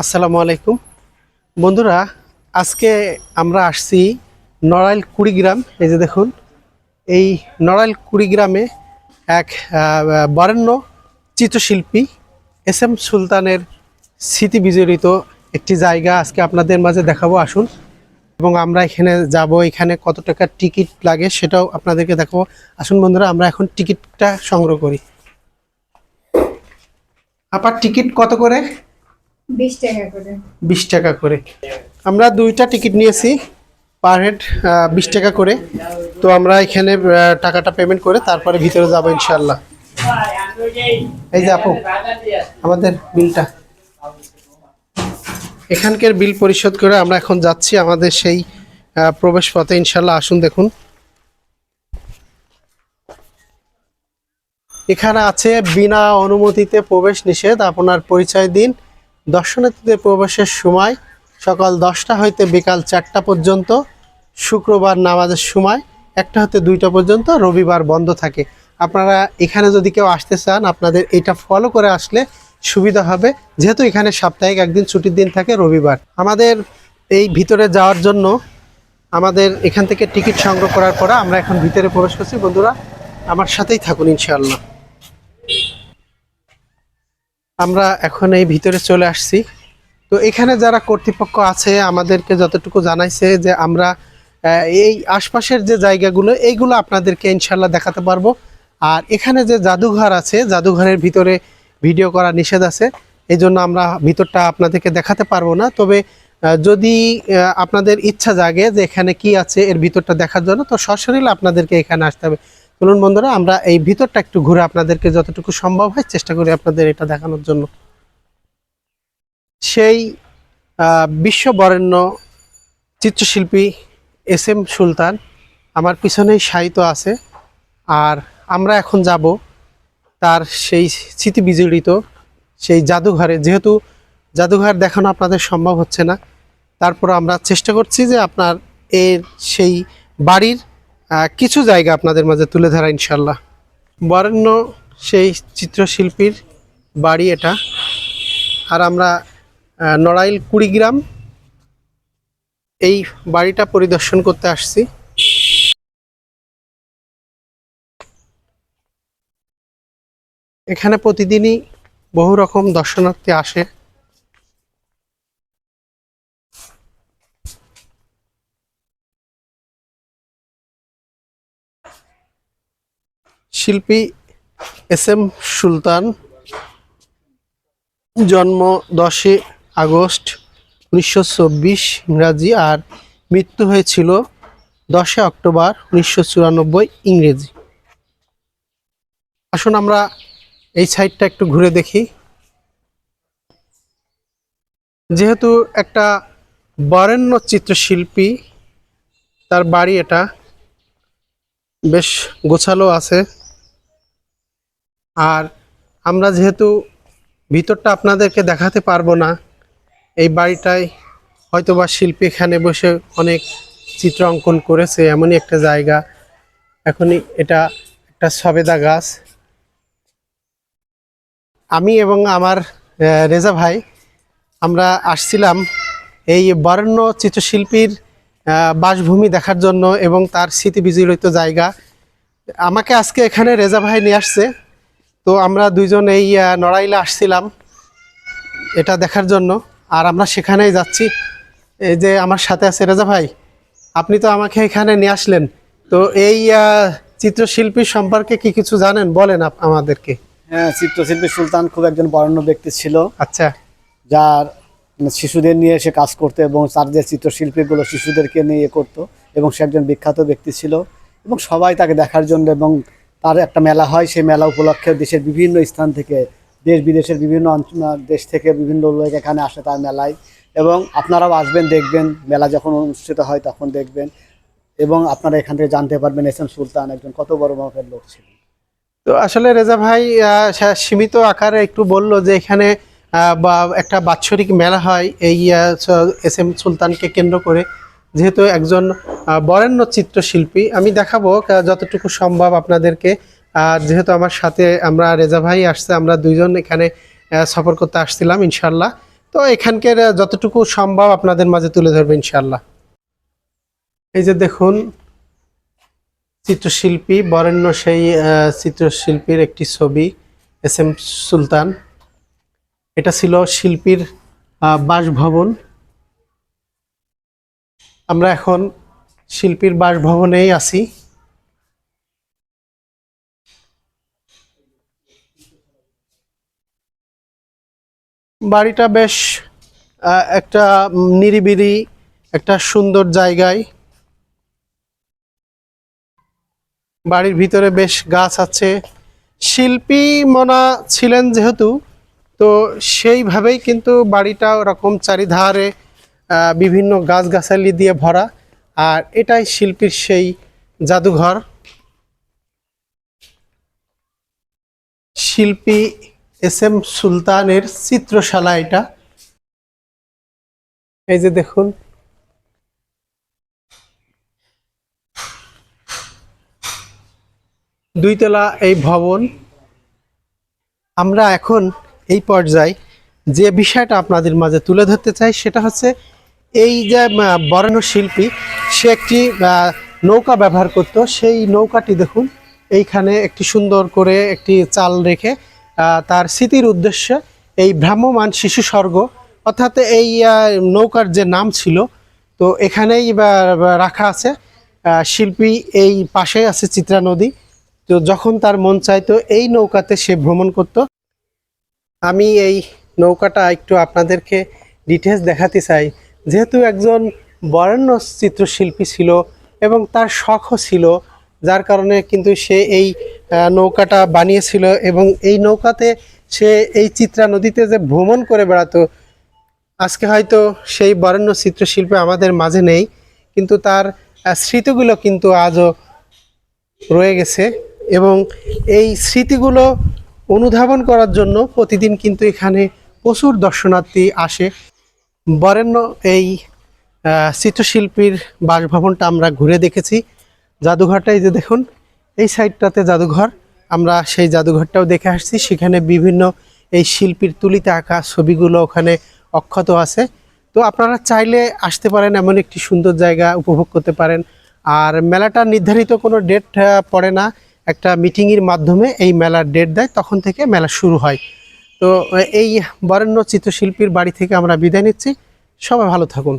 আসসালামু আলাইকুম। বন্ধুরা, আজকে আমরা আসছি নড়াইল কুড়িগ্রাম। এই যে দেখুন, এই নড়াইল কুড়িগ্রামে এক বরেণ্য চিত্রশিল্পী এস এম সুলতানের স্মৃতি বিজড়িত একটি জায়গা আজকে আপনাদের মাঝে দেখাবো। আসুন, এবং আমরা এখানে যাব, এখানে কত টাকা টিকিট লাগে সেটাও আপনাদেরকে দেখাবো। আসুন বন্ধুরা, আমরা এখন টিকিটটা সংগ্রহ করি। আপার টিকিট কত করে? বিশ টাকা করে। আমরা দুইটা টিকিট নিয়েছি পার হেড বিশ টাকা করে। তো আমরা এখানে টাকাটা পেমেন্ট করে তারপরে ভিতরে যাব ইনশাল্লাহ এই যে আপু, আমাদের বিলটা। এখানকার বিল পরিশোধ করে আমরা এখন যাচ্ছি আমাদের সেই প্রবেশ পথে ইনশাল্লাহ আসুন দেখুন। এখানে আছে বিনা অনুমতিতে প্রবেশ নিষেধ। আপনার পরিচয় দিন। দর্শনার্থীদের প্রবেশের সময় সকাল দশটা হইতে বিকাল চারটা পর্যন্ত, শুক্রবার নামাজের সময় একটা হতে দুইটা পর্যন্ত, রবিবার বন্ধ থাকে। আপনারা এখানে যদি কেউ আসতে চান, আপনাদের এটা ফলো করে আসলে সুবিধা হবে। যেহেতু এখানে সাপ্তাহিক একদিন ছুটির দিন থাকে, রবিবার। আমাদের এই ভিতরে যাওয়ার জন্য আমাদের এখান থেকে টিকিট সংগ্রহ করার পরে আমরা এখন ভিতরে প্রবেশ করছি। বন্ধুরা, আমার সাথেই থাকুন ইনশাআল্লাহ। আমরা এখন এই ভিতরে চলে আসছি। তো এখানে যারা কর্তৃপক্ষ আছে, আমাদেরকে যতটুকু জানাইছে যে আমরা এই আশপাশের যে জায়গাগুলো, এইগুলো আপনাদেরকে ইনশাল্লাহ দেখাতে পারব। আর এখানে যে জাদুঘর আছে, জাদুঘরের ভিতরে ভিডিও করা নিষেধ আছে। এই জন্য আমরা ভিতরটা আপনাদেরকে দেখাতে পারব না। তবে যদি আপনাদের ইচ্ছা জাগে যে এখানে কি আছে, এর ভিতরটা দেখার জন্য, তো সশরীরে আপনাদেরকে এখানে আসতে হবে। চলুন বন্ধুরা, আমরা এই ভিতরটা একটু ঘুরে আপনাদেরকে যতটুকু সম্ভব হয় চেষ্টা করি আপনাদের এটা দেখানোর জন্য। সেই বিশ্ব বরেণ্য চিত্রশিল্পী এস এম সুলতান, আমার পিছনেই সাহিত্য আছে। আর আমরা এখন যাব তার সেই স্মৃতি বিজড়িত সেই জাদুঘরে। যেহেতু জাদুঘর দেখানো আপনাদের সম্ভব হচ্ছে না, তারপর আমরা চেষ্টা করছি যে আপনার এর সেই বাড়ির কিছু জায়গা আপনাদের মাঝে তুলে ধরা ইনশাল্লাহ বরেণ্য সেই চিত্রশিল্পীর বাড়ি এটা। আর আমরা নড়াইল কুড়িগ্রাম এই বাড়িটা পরিদর্শন করতে আসছি। এখানে প্রতিদিনই বহু রকম দর্শনার্থী আসে। শিল্পী এস এম সুলতান, জন্ম দশই আগস্ট উনিশশো চব্বিশ ইংরাজি আর মৃত্যু হয়েছিল দশই অক্টোবর উনিশশো চুরানব্বই ইংরেজি। আসুন আমরা এই সাইডটা একটু ঘুরে দেখি। যেহেতু একটা বরেণ্য চিত্রশিল্পী, তার বাড়ি এটা, বেশ গোছালো আছে। আর আমরা যেহেতু ভিতরটা আপনাদেরকে দেখাতে পারব না, এই বাড়িটায় হয়তোবা শিল্পী এখানে বসে অনেক চিত্র অঙ্কন করেছে, এমনই একটা জায়গা। এখনই এটা একটা সবেদা গাছ। আমি এবং আমার রেজা ভাই, আমরা আসছিলাম এই বরেণ্য চিত্রশিল্পীর বাসভূমি দেখার জন্য এবং তার স্মৃতি বিজড়িত জায়গা। আমাকে আজকে এখানে রেজা ভাই নিয়ে আসছে। তো আমরা দুইজন এই নড়াইলে আসছিলাম এটা দেখার জন্য। আর আমরা সেখানেই যাচ্ছি। এই যে আমার সাথে আছে রেজা ভাই আপনি তো আমাকে এখানে নিয়ে আসলেন। তো এই চিত্রশিল্পী সম্পর্কে কি কিছু জানেন? বলেন আমাদেরকে। হ্যাঁ চিত্রশিল্পী সুলতান খুব একজন বরেণ্য ব্যক্তি ছিল। আচ্ছা। যার মানে শিশুদের নিয়ে সে কাজ করতো এবং তার যে চিত্রশিল্পীগুলো শিশুদেরকে নিয়ে করতো এবং সে একজন বিখ্যাত ব্যক্তি ছিল। এবং সবাই তাকে দেখার জন্য এবং তার একটা মেলা হয়। সেই মেলা উপলক্ষে দেশের বিভিন্ন স্থান থেকে, দেশ বিদেশের বিভিন্ন অঞ্চল দেশ থেকে বিভিন্ন লোক এখানে আসে তার মেলায়। এবং আপনারাও আসবেন, দেখবেন। মেলা যখন অনুষ্ঠিত হয় তখন দেখবেন। এবং আপনারা এখান থেকে জানতে পারবেন এস এম সুলতান একজন কত বড় মাপের লোক ছিলেন। তো আসলে রেজা ভাই সীমিত আকারে একটু বলল যে এখানে বা একটা বাৎসরিক মেলা হয়। এই এস এম সুলতানকে কেন্দ্র করে। যেহেতু একজন বরেণ্য চিত্রশিল্পী, আমি দেখাবো যতটুকু সম্ভব আপনাদেরকে। যেহেতু আমার সাথে আমরা রেজা ভাই আসছে, আমরা দুইজন এখানে সফর করতে আসছিলাম ইনশাল্লাহ তো এখানকার যতটুকু সম্ভব আপনাদের মাঝে তুলে ধরবে ইনশাল্লাহ এই যে দেখুন, চিত্রশিল্পী, বরেণ্য সেই চিত্রশিল্পীর একটি ছবি, এস এম সুলতান। এটা ছিল শিল্পীর বাসভবন। আমরা এখন শিল্পীর বাসভবনেই আছি। বাড়িটা বেশ একটা নিরিবিলি, একটা সুন্দর জায়গায়। বাড়ির ভিতরে বেশ গাছ আছে। শিল্পী মনা ছিলেন যেহেতু, তো সেইভাবেই কিন্তু বাড়িটা ওরকম চারিধারে বিভিন্ন গাছগাছালি দিয়ে ভরা, আর এটাই শিল্পীর সেই জাদুঘর। শিল্পী এস এম সুলতানের চিত্রশালা এটা। এই যে দেখুন। দুইতলা এই ভবন। আমরা এখন এই পর্যায়ে যে বিষয়টা আপনাদের মাঝে তুলে ধরতে চাই, সেটা হচ্ছে এই যে বরেণ্য শিল্পী, সে একটি নৌকা ব্যবহার করত। সেই নৌকাটি দেখুন, এইখানে একটি সুন্দর করে একটি চাল রেখে তার স্মৃতির উদ্দেশ্যে এই ভ্রাম্যমান শিশু স্বর্গ অর্থাৎ এই নৌকার যে নাম ছিল, তো এখানেই রাখা আছে। শিল্পী এই পাশেই আছে চিত্রা নদী। তো যখন তার মন চাইতো, এই নৌকাতে সে ভ্রমণ করত। আমি এই নৌকাটা একটু আপনাদেরকে ডিটেলস দেখাতে চাই। যেহেতু একজন বরেণ্য চিত্রশিল্পী ছিল এবং তার শখও ছিল, যার কারণে কিন্তু সে এই নৌকাটা বানিয়েছিল এবং এই নৌকাতে সে এই চিত্রা নদীতে যে ভ্রমণ করে বেড়াতো, আজকে হয়তো সেই বরেণ্য চিত্রশিল্পী আমাদের মাঝে নেই, কিন্তু তার স্মৃতিগুলো কিন্তু আজও রয়ে গেছে এবং এই স্মৃতিগুলো অনুধাবন করার জন্য প্রতিদিন কিন্তু এখানে প্রচুর দর্শনার্থী আসে। বরেণ্য এই চিত্রশিল্পীর বাসভবনটা আমরা ঘুরে দেখেছি। জাদুঘরটা এই যে দেখুন, এই সাইডটাতে জাদুঘর। আমরা সেই জাদুঘরটাও দেখে আসছি। সেখানে বিভিন্ন এই শিল্পীর তুলিতে আঁকা ছবিগুলো ওখানে অক্ষত আছে। তো আপনারা চাইলে আসতে পারেন, এমন একটি সুন্দর জায়গা উপভোগ করতে পারেন। আর মেলাটা নির্ধারিত কোনো ডেট পড়ে না। একটা মিটিংয়ের মাধ্যমে এই মেলার ডেট দেয়, তখন থেকে মেলা শুরু হয়। তো এই বরেণ্য চিত্রশিল্পীর বাড়ি থেকে আমরা বিদায় নিচ্ছি। সবাই ভালো থাকুন।